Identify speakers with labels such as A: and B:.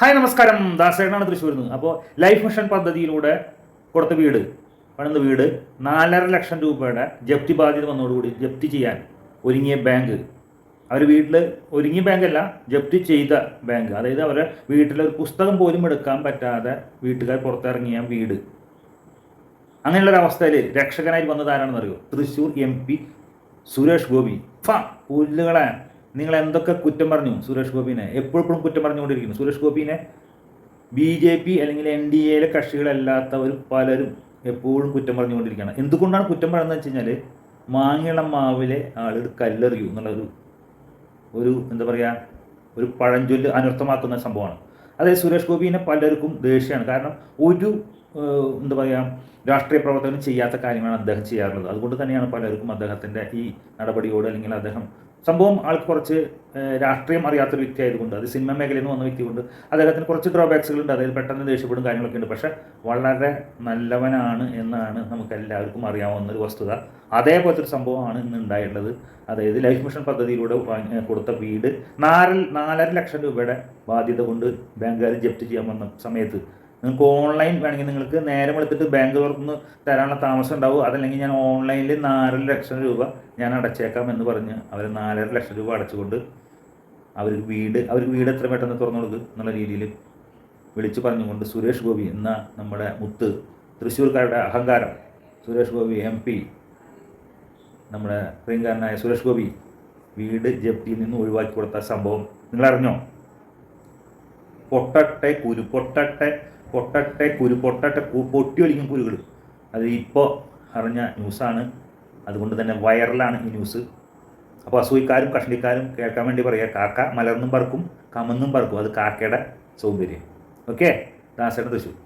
A: Hi നമസ്കാരം. ദാസേട്ടനാണ് തൃശ്ശൂരിൽ നിന്ന്. അപ്പോൾ ലൈഫ് മിഷൻ പദ്ധതിയിലൂടെ കൊടുത്ത വീട് പണിന്ന് വീട് നാലര ലക്ഷം രൂപയുടെ ജപ്തി ബാധ്യത വന്നതോടുകൂടി ജപ്തി ചെയ്യാൻ ഒരുങ്ങിയ ബാങ്ക് അവർ വീട്ടിൽ ഒരുങ്ങിയ ബാങ്കല്ല ജപ്തി ചെയ്ത ബാങ്ക് അതായത് അവരെ വീട്ടിൽ ഒരു പുസ്തകം പോലും എടുക്കാൻ പറ്റാതെ വീട്ടുകാർ പുറത്തിറങ്ങിയ വീട്. അങ്ങനെയുള്ളൊരവസ്ഥയിൽ രക്ഷകനായി വന്നത് ആരാണെന്ന് അറിയോ തൃശ്ശൂർ എം പി സുരേഷ് ഗോപി. ഫ പുല്ലുകളെ നിങ്ങൾ എന്തൊക്കെ കുറ്റം പറഞ്ഞു സുരേഷ് ഗോപിനെ? എപ്പോഴും കുറ്റം പറഞ്ഞുകൊണ്ടിരിക്കുന്നു. സുരേഷ് ഗോപിനെ ബി ജെ പി അല്ലെങ്കിൽ എൻ ഡി എയിലെ കക്ഷികളല്ലാത്തവർ പലരും എപ്പോഴും കുറ്റം പറഞ്ഞുകൊണ്ടിരിക്കുകയാണ്. എന്തുകൊണ്ടാണ് കുറ്റം പറയുന്നത് വെച്ച് കഴിഞ്ഞാൽ മാങ്ങിളം മാവിലെ ആളുകൾ കല്ലെറിയൂ എന്നുള്ളൊരു ഒരു എന്താ പറയുക ഒരു പഴഞ്ചൊല്ല് അനർത്ഥമാക്കുന്ന സംഭവമാണ്. അതായത് സുരേഷ് ഗോപിനെ പലർക്കും ദേഷ്യമാണ്. കാരണം ഒരു എന്താ പറയുക രാഷ്ട്രീയ പ്രവർത്തനം ചെയ്യാത്ത കാര്യമാണ് അദ്ദേഹം ചെയ്യാറുള്ളത്. അതുകൊണ്ട് തന്നെയാണ് പലർക്കും അദ്ദേഹത്തിന്റെ ഈ നടപടിയോട് അല്ലെങ്കിൽ അദ്ദേഹം സംഭവം ആൾക്ക് കുറച്ച് രാഷ്ട്രീയം രാഷ്ട്രീയം അറിയാത്തൊരു വ്യക്തി ആയതുകൊണ്ട് അത് സിനിമ മേഖലയിൽ നിന്ന് വന്ന വ്യക്തി കൊണ്ട് അദ്ദേഹത്തിന് കുറച്ച് ഡ്രോബാക്സുകൾ ഉണ്ട് അതായത് പെട്ടെന്ന് ദേഷ്യപ്പെടും കാര്യങ്ങളൊക്കെ ഉണ്ട്. പക്ഷേ വളരെ നല്ലവനാണ് എന്നാണ് നമുക്ക് എല്ലാവർക്കും അറിയാവുന്ന ഒരു വസ്തുത. അതേപോലത്തെ ഒരു സംഭവമാണ് ഇന്ന് ഉണ്ടായിട്ടുള്ളത്. അതായത് ലൈഫ് മിഷൻ പദ്ധതിയിലൂടെ കൊടുത്ത വീട് നാല് നാലര ലക്ഷം രൂപയുടെ ബാധ്യത കൊണ്ട് ബാങ്കുകാർ ജപ്തി ചെയ്യാൻ വന്ന സമയത്ത് നിങ്ങൾക്ക് ഓൺലൈൻ വേണമെങ്കിൽ നിങ്ങൾക്ക് നേരം എടുത്തിട്ട് ബാങ്ക് തുറന്ന് തരാനുള്ള താമസം ഉണ്ടാവും. അതല്ലെങ്കിൽ ഞാൻ ഓൺലൈനിൽ നാലര ലക്ഷം രൂപ ഞാൻ അടച്ചേക്കാം എന്ന് പറഞ്ഞ് അവർ നാലര ലക്ഷം രൂപ അടച്ചുകൊണ്ട് അവർക്ക് വീട് അവർക്ക് വീട് എത്ര പെട്ടെന്ന് തുറന്നു കൊടുക്കുക എന്നുള്ള രീതിയിൽ വിളിച്ചു പറഞ്ഞുകൊണ്ട് സുരേഷ് ഗോപി എന്ന നമ്മുടെ മുത്ത് തൃശ്ശൂർക്കാരുടെ അഹങ്കാരം സുരേഷ് ഗോപി എം പി നമ്മുടെ പ്രിയങ്കാരനായ സുരേഷ് ഗോപി വീട് ജപ്തിയിൽ നിന്ന് ഒഴിവാക്കി കൊടുത്ത സംഭവം. നിങ്ങളറിഞ്ഞോ? പൊട്ടട്ടെ കുരു പൊട്ടട്ടെ പൊട്ടട്ടെ കുരു പൊട്ടട്ടെ കു- പൊട്ടി ഒലിക്കും കുരുകൾ. അത് ഇപ്പോൾ അറിഞ്ഞ ന്യൂസാണ്. അതുകൊണ്ട് തന്നെ വൈറലാണ് ഈ ന്യൂസ്. അപ്പോൾ അസൂയിക്കാരും കഷ്ണിക്കാരും കേൾക്കാൻ വേണ്ടി പറയുക കാക്ക മലർന്നും പറക്കും കമന്നും പറക്കും. അത് കാക്കയുടെ സൗന്ദര്യം. ഓക്കെ? ദാസേട്ടൻ തൃശ്ശൂർ.